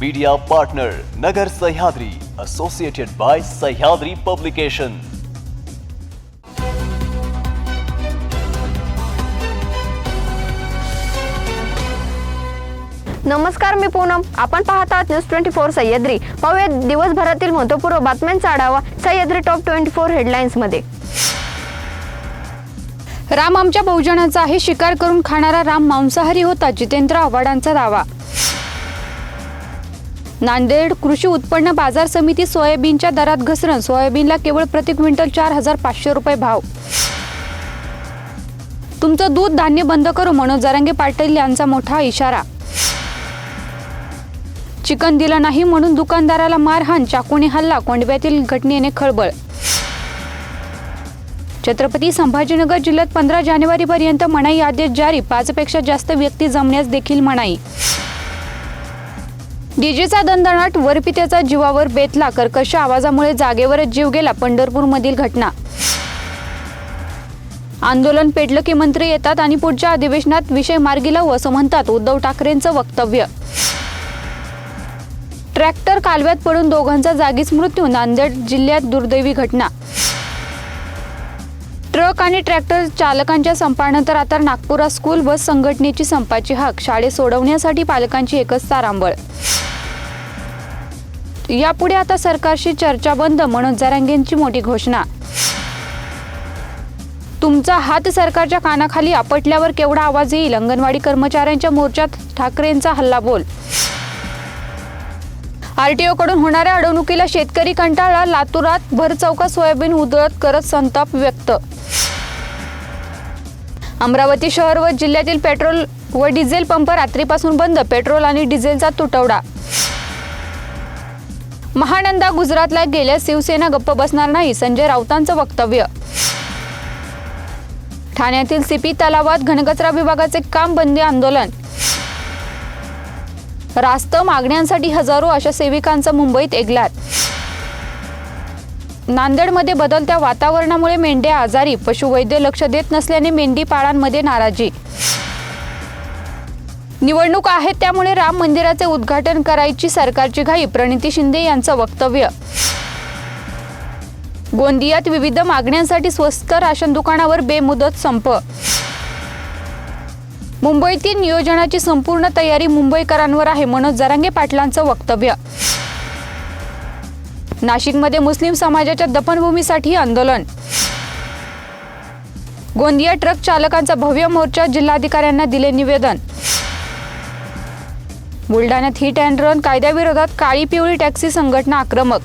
Media partner Nagar Sahyadri associated by Sahyadri publication नमस्कार मी पूनम. आपण पाहत आहात न्यूज ट्वेंटी फोर सह्याद्री. पाहूया दिवसभरातील महत्वपूर्व बातम्यांचा आढावा सह्याद्री टॉप ट्वेंटी फोर हेडलाईन्समध्ये. राम आमच्या बहुजनाचा आहे शिकार करून खाणारा राम मांसाहारी होता जितेंद्र आव्हाडांचा दावा. नांदेड कृषी उत्पन्न बाजार समिती सोयाबीनच्या दरात घसरण. सोयाबीनला केवळ प्रति क्विंटल चार हजार पाचशे रुपये भाव. तुमचं दूध धान्य बंद करू मनोज जरंगे पाटील यांचा मोठा इशारा. चिकन दिलं नाही म्हणून दुकानदाराला मारहाण. चाकूने हल्ला कोंडव्यातील घटनेने खळबळ. छत्रपती संभाजीनगर जिल्ह्यात पंधरा जानेवारीपर्यंत मनाई आदेश जारी. पाचपेक्षा जास्त व्यक्ती जमण्यास देखील मनाई. डीजेचा दणदणाट वरपित्याचा जीवावर बेतला कर्कश आवाजामुळे जागेवरच जीव गेला पंढरपूरमधील घटना. आंदोलन पेटलं की मंत्री येतात आणि पुढच्या अधिवेशनात विषय मार्गी लावू असं म्हणतात उद्धव ठाकरेंचं वक्तव्य. ट्रॅक्टर कालव्यात पडून दोघांचा जागीच मृत्यू नांदेड जिल्ह्यात दुर्दैवी घटना. ट्रक आणि ट्रॅक्टर चालकांच्या संपानंतर आता नागपुरात स्कूल बस संघटनेची संपाची हाक. शाळे सोडवण्यासाठी पालकांची एकच तारांबळ. यापुढे आता सरकारशी चर्चा बंद मनोज जरांगेंची मोठी घोषणा. तुमचा हात सरकारच्या कानाखाली आपटल्यावर केवढा आवाज येईल? अंगणवाडी कर्मचाऱ्यांच्या मोर्चात ठाकरेंचा हल्लाबोल. आरटीओ कडून होणाऱ्या अडवणुकीला शेतकरी कंटाळा लातूरात भर चौकात सोयाबीन उधळत करत संताप व्यक्त. अमरावती शहर व जिल्ह्यातील पेट्रोल व डिझेल पंप रात्रीपासून बंद पेट्रोल आणि डिझेलचा तुटवडा. महानंदा गुजरातला गेल्या शिवसेना गप्प बसणार नाही संजय राऊतांचं वक्तव्य. ठाण्यातील सीपी तलावात घनकचरा विभागाचे काम बंदी आंदोलन. रास्त मागण्यांसाठी हजारो अशा सेविकांचा मुंबईत एगलात. नांदेडमध्ये बदलत्या वातावरणामुळे मेंढ्या आजारी पशुवैद्य लक्ष देत नसल्याने मेंढी पाळांमध्ये नाराजी. निवडणूक आहेत त्यामुळे राम मंदिराचे उद्घाटन करायची सरकारची घाई प्रणिती शिंदे यांचं वक्तव्य. गोंदियात विविध मागण्यांसाठी स्वस्त राशन दुकानावर बेमुदत संप. मुंबईतील नियोजनाची संपूर्ण तयारी मुंबईकरांवर आहे मनोज जरांगे पाटलांचं वक्तव्य. नाशिकमध्ये मुस्लिम समाजाच्या दफनभूमीसाठी आंदोलन. गोंदिया ट्रक चालकांचा भव्य मोर्चा जिल्हाधिकाऱ्यांना दिले निवेदन. बुलढाण्यात हिट अँड रन कायद्याविरोधात काळी पिवळी टॅक्सी संघटना आक्रमक.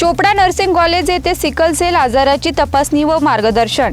चोपडा नर्सिंग कॉलेज येथे सिकल सेल आजाराची तपासणी व मार्गदर्शन.